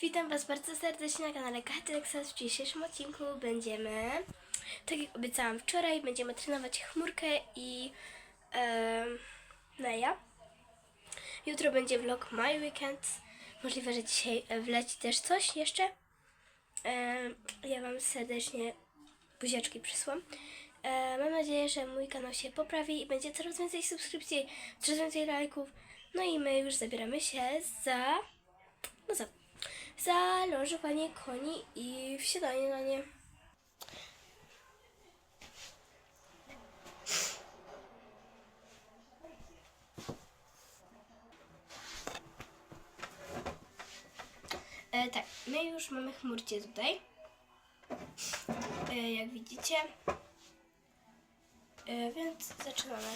Witam Was bardzo serdecznie na kanale Katy Texas. W dzisiejszym odcinku będziemy, tak jak obiecałam wczoraj, będziemy trenować chmurkę i e, Neja. Jutro będzie vlog My Weekend. Możliwe, że dzisiaj wleci też coś jeszcze. E, ja Wam serdecznie buziaczki przysłam. E, mam nadzieję, że mój kanał się poprawi i będzie coraz więcej subskrypcji, coraz więcej lajków. No i my już zabieramy się za... No za za lążowanie koni i wsiadanie na nie. E, tak, my już mamy chmurcie tutaj. E, jak widzicie. E, więc zaczynamy.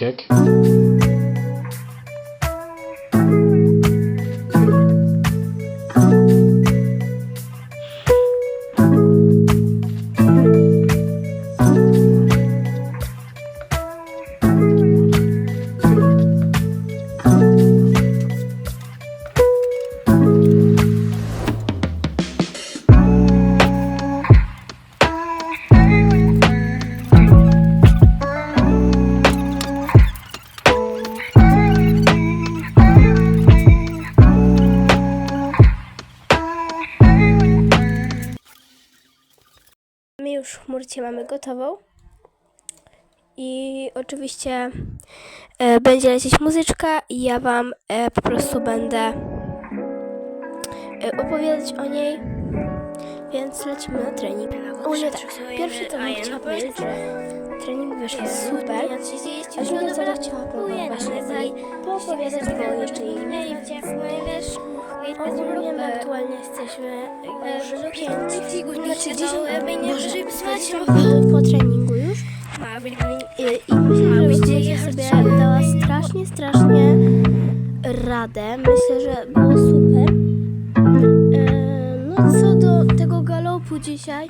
Kick. Już chmurcie mamy gotową. I oczywiście e, będzie lecieć muzyczka i ja Wam e, po prostu będę e, opowiadać o niej. Więc lecimy na trening. O nie, tak. Pierwsze co bym chciała powiedzieć, trening wyszedł super. A drugie co bym chciała powiedzieć właśnie i poopowiadać, bo jeszcze jej nie znam. Ogólnie my aktualnie jesteśmy już pięć, znaczy dzisiaj spać po, po treningu już. I, I myślę, że będzie sobie dała strasznie, strasznie radę. Myślę, że było super. E, No co do tego galopu dzisiaj,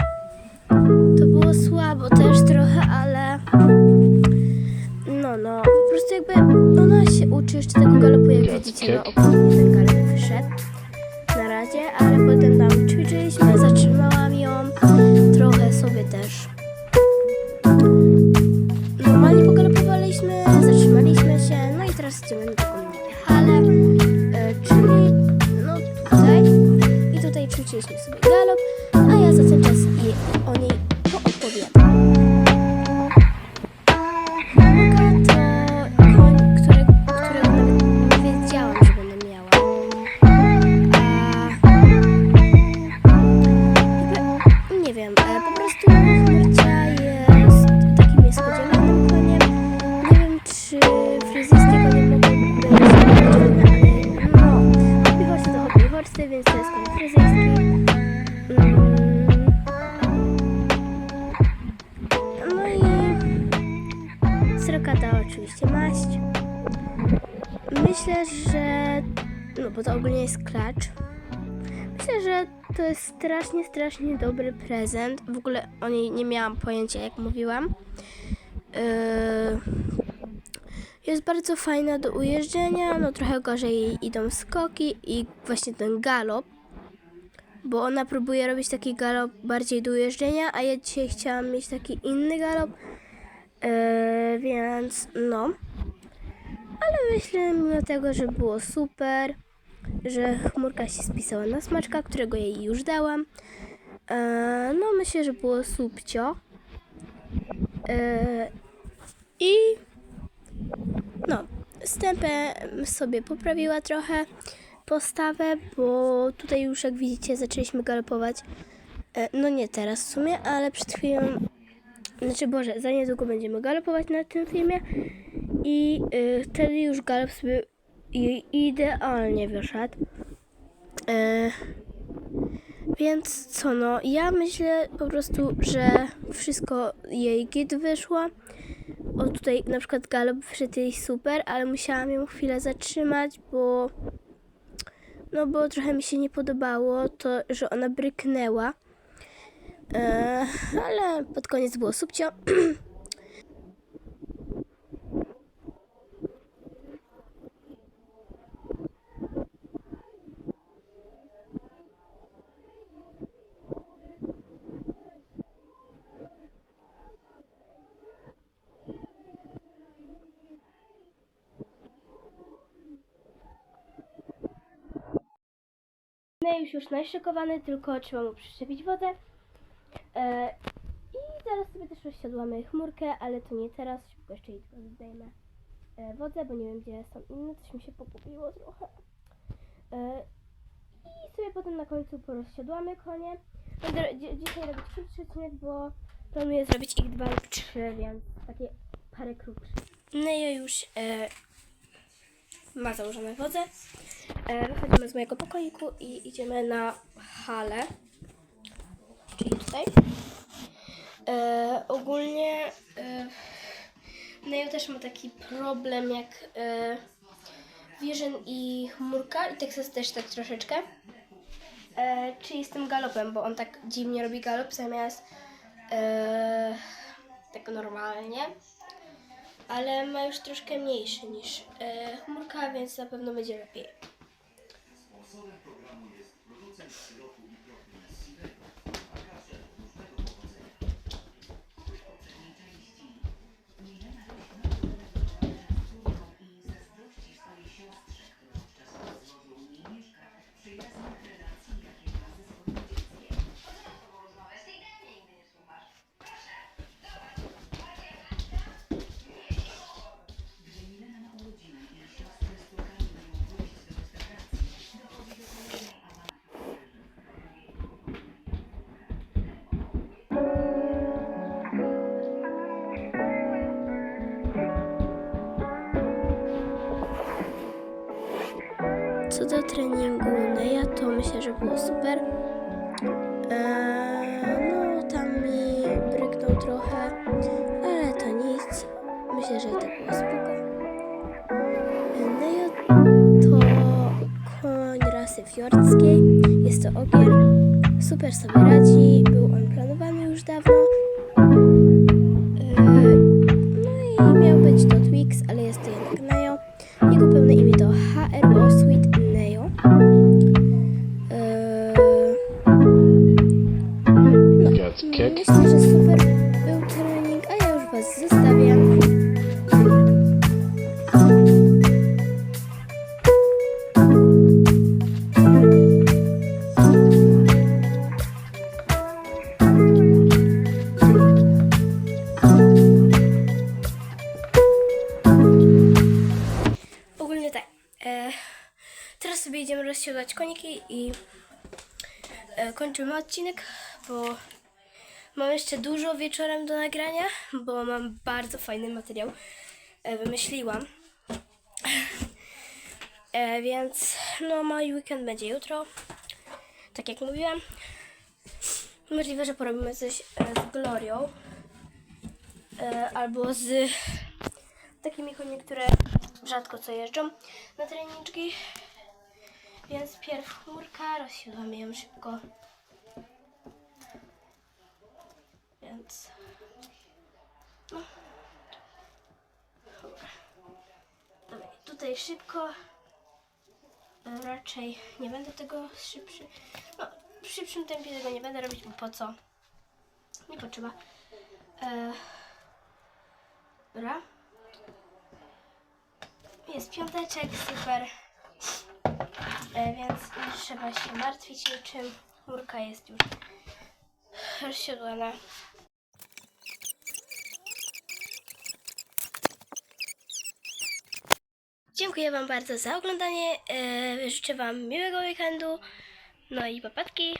to było słabo też trochę, ale no, no, po prostu jakby ona się uczy jeszcze tego galopu, jak widzicie, no kick. ogólnie ten galop na razie, ale potem tam ćwiczyliśmy, zatrzymałam ją, trochę sobie też srokata oczywiście maść. Myślę, że. No bo to ogólnie jest klacz. Myślę, że to jest strasznie, strasznie dobry prezent. W ogóle o niej nie miałam pojęcia, jak mówiłam. Yy, Jest bardzo fajna do ujeżdżenia, no trochę gorzej idą skoki i właśnie ten galop, bo ona próbuje robić taki galop bardziej do ujeżdżenia, a ja dzisiaj chciałam mieć taki inny galop, yy, więc no. Ale myślę mimo tego, że było super, że chmurka się spisała na smaczka, którego jej już dałam. E, no myślę, że było subcio. E, I no, stępę sobie poprawiła trochę. postawę, bo tutaj już jak widzicie zaczęliśmy galopować. E, No nie teraz w sumie, ale przed chwilą, znaczy Boże, za niedługo będziemy galopować na tym filmie i y, wtedy już galop sobie idealnie wyszedł. E, więc co no, ja myślę po prostu, że wszystko jej git wyszło. O tutaj na przykład galop wyszedł jej super, ale musiałam ją chwilę zatrzymać, bo no bo trochę mi się nie podobało to, że ona bryknęła. E, ale pod koniec było subcio. No już już naszykowany, tylko trzeba mu przyczepić wodę. E, I zaraz sobie też rozsiadłamy chmurkę, ale to nie teraz, szybko jeszcze jej tylko zdejmę e, wodę, bo nie wiem gdzie są inne, coś mi się pogubiło trochę. E, I sobie potem na końcu porozsiadłamy konie. Będę dzisiaj robić krótszy odcinek, bo planuję zrobić ich dwa lub trzy, więc takie parę krótszych. No i już e, ma założone wodze. E, wychodzimy z mojego pokoiku i idziemy na halę. Tutaj. E, ogólnie e, Nejo też ma taki problem jak e, Vision i Chmurka i Texas też tak troszeczkę. E, czyli z tym galopem, bo on tak dziwnie robi galop zamiast e, tak normalnie. Ale ma już troszkę mniejszy niż e, Chmurka, więc na pewno będzie lepiej. Treningu Neja, to myślę, że było super. Eee, no, tam mi bryknął trochę, ale to nic. Myślę, że i tak było spoko. Nejo to koń rasy fiordzkiej. Jest to ogier. Super sobie radzi. Był on planowany już dawno. I e, kończymy odcinek, bo mam jeszcze dużo wieczorem do nagrania, bo mam bardzo fajny materiał. E, wymyśliłam. E, więc no mój weekend będzie jutro. Tak jak mówiłam. Możliwe, że porobimy coś z Glorią. Albo z takimi koniami, które rzadko co jeżdżą na treningi. Więc pierw chmurka, rozsiadłamy ją szybko. Więc... No. Dobra. Dobra, tutaj szybko. Raczej nie będę tego szybszy. No, w szybszym tempie tego nie będę robić, bo po co? Nie potrzeba. E, dobra. Jest piąteczek, super. E, więc nie trzeba się martwić niczym. Murka jest już rozsiodłana. Dziękuję Wam bardzo za oglądanie. E, życzę Wam miłego weekendu. No i papatki.